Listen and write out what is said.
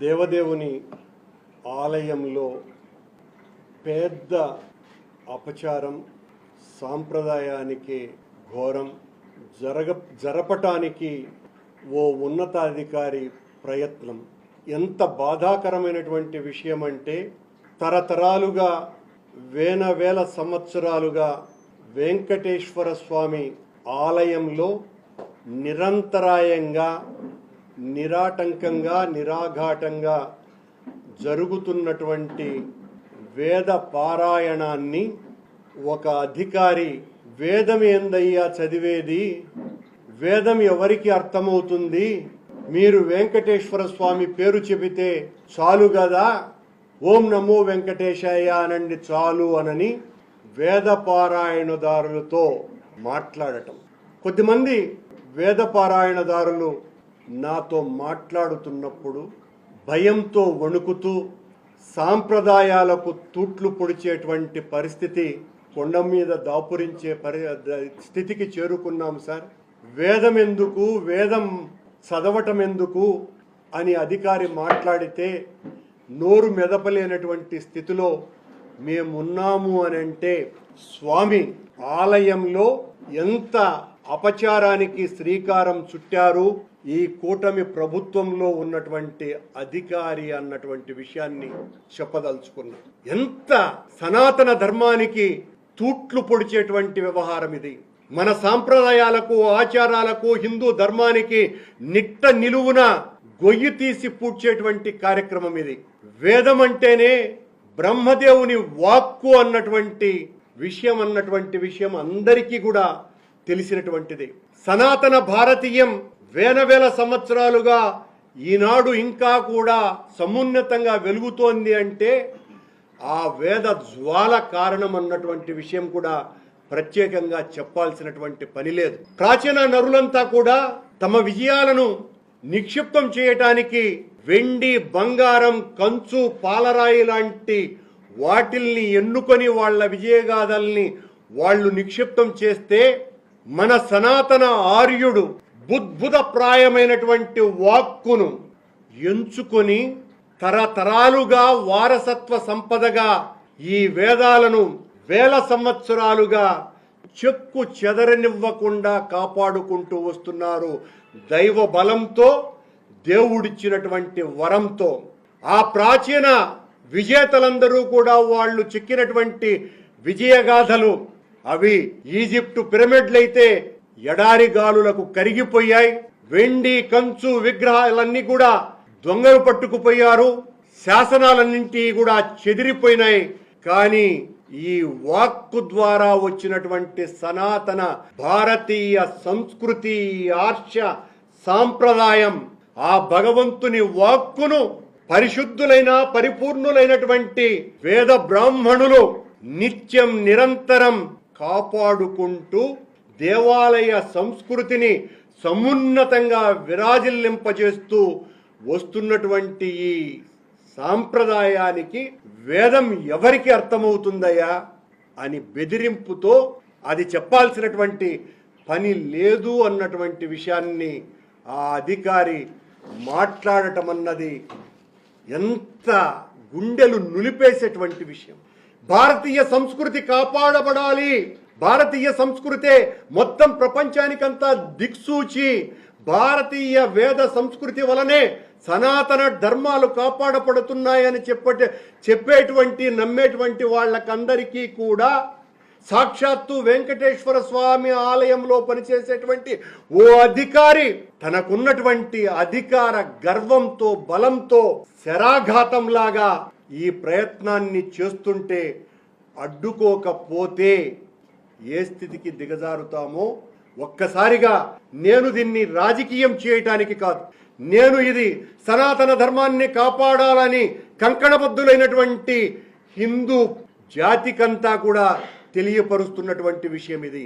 దేవదేవుని ఆలయంలో పెద్ద అపచారం సాంప్రదాయానికి ఘోరం జరగ జరపటానికి ఓ ఉన్నతాధికారి ప్రయత్నం. ఎంత బాధాకరమైనటువంటి విషయం అంటే తరతరాలుగా వేల వేల సంవత్సరాలుగా వెంకటేశ్వర స్వామి ఆలయంలో నిరంతరాయంగా నిరాటంకంగా నిరాఘాటంగా జరుగుతున్నటువంటి వేద పారాయణాన్ని ఒక అధికారి వేదం ఏందయ్యా చదివేది? వేదం ఎవరికి అర్థమవుతుంది? మీరు వెంకటేశ్వర స్వామి పేరు చెబితే చాలు కదా ఓం నమో వెంకటేశాయ అనండి చాలు అనని వేద పారాయణదారులతో మాట్లాడటం. కొద్దిమంది వేద పారాయణదారులు నాతో మాట్లాడుతున్నప్పుడు భయంతో వణుకుతూ సాంప్రదాయాలకు తూట్లు పొడిచేటువంటి పరిస్థితి కొండ మీద దాపురించే పరి స్థితికి చేరుకున్నాం సార్. వేదం ఎందుకు వేదం చదవటం ఎందుకు అని అధికారి మాట్లాడితే నోరు మెదపలేనటువంటి స్థితిలో మేమున్నాము అని అంటే స్వామి ఆలయంలో ఎంత అపచారానికి శ్రీకారం చుట్టారు. ఈ కూటమి ప్రభుత్వంలో ఉన్నటువంటి అధికారి అన్నటువంటి విషయాన్ని చెప్పదలుచుకున్నా. ఎంత సనాతన ధర్మానికి తూట్లు పొడిచేటువంటి వ్యవహారం ఇది. మన సాంప్రదాయాలకు ఆచారాలకు హిందూ ధర్మానికి నిట్ట నిలువున గొయ్యి తీసి పూడ్చేటువంటి కార్యక్రమం ఇది. వేదం అంటేనే బ్రహ్మదేవుని వాక్కు అన్నటువంటి విషయం అన్నటువంటి విషయం అందరికీ కూడా తెలిసినటువంటిది. సనాతన భారతీయం వేల వేల సంవత్సరాలుగా ఈనాడు ఇంకా కూడా సమున్నతంగా వెలుగుతోంది అంటే ఆ వేద జ్వాల కారణం అన్నటువంటి విషయం కూడా ప్రత్యేకంగా చెప్పాల్సినటువంటి పని లేదు. ప్రాచీన నరులంతా కూడా తమ విజయాలను నిక్షిప్తం చేయటానికి వెండి బంగారం కంచు పాలరాయి లాంటి వాటిల్ని ఎన్నుకొని వాళ్ళ విజయగాథల్ని వాళ్ళు నిక్షిప్తం చేస్తే మన సనాతన ఆర్యుడు బుద్భుతప్రాయమైనటువంటి వాక్కును ఎంచుకొని తరతరాలుగా వారసత్వ సంపదగా ఈ వేదాలను వేల సంవత్సరాలుగా చెక్కు చెదరనివ్వకుండా కాపాడుకుంటూ వస్తున్నారు. దైవ బలంతో దేవుడిచ్చినటువంటి వరంతో. ఆ ప్రాచీన విజేతలందరూ కూడా వాళ్ళు చెక్కినటువంటి విజయగాథలు అవి ఈజిప్టు పిరమిడ్లైతే ఎడారి గాలులకు కరిగిపోయాయి. వెండి కంచు విగ్రహాలన్నీ కూడా దొంగలు పట్టుకుపోయారు. శాసనాలన్నింటి కూడా చెదిరిపోయినాయి. కానీ ఈ వాక్కు ద్వారా వచ్చినటువంటి సనాతన భారతీయ సంస్కృతి ఆర్ష సాంప్రదాయం ఆ భగవంతుని వాక్కును పరిశుద్ధులైన పరిపూర్ణులైనటువంటి వేద బ్రాహ్మణులు నిత్యం నిరంతరం కాపాడుకుంటూ దేవాలయ సంస్కృతిని సమున్నతంగా విరాజిల్లింపజేస్తూ వస్తున్నటువంటి ఈ సాంప్రదాయానికి వేదం ఎవరికి అర్థమవుతుందయ్యా అని బెదిరింపుతో అది చెప్పాల్సినటువంటి పని లేదు అన్నటువంటి విషయాన్ని ఆ అధికారి మాట్లాడటం అన్నది ఎంత గుండెలు నులిపేసేటువంటి విషయం. భారతీయ సంస్కృతి కాపాడబడాలి. భారతీయ సంస్కృతే మొత్తం ప్రపంచానికంతా దిక్సూచి. భారతీయ వేద సంస్కృతి వలనే సనాతన ధర్మాలు కాపాడబడుతున్నాయని చెప్పే చెప్పేటువంటి నమ్మేటువంటి వాళ్ళకందరికీ కూడా సాక్షాత్తు వెంకటేశ్వర స్వామి ఆలయంలో పనిచేసేటువంటి ఓ అధికారి తనకున్నటువంటి అధికార గర్వంతో బలంతో శరాఘాతంలాగా ఈ ప్రయత్నాన్ని చేస్తుంటే అడ్డుకోకపోతే ఏ స్థితికి దిగజారుతామో ఒక్కసారిగా నేను దీన్ని రాజకీయం చేయటానికి కాదు. నేను ఇది సనాతన ధర్మాన్ని కాపాడాలని కంకణబద్ధులైనటువంటి హిందూ జాతికంతా కూడా తెలియపరుస్తున్నటువంటి విషయం ఇది.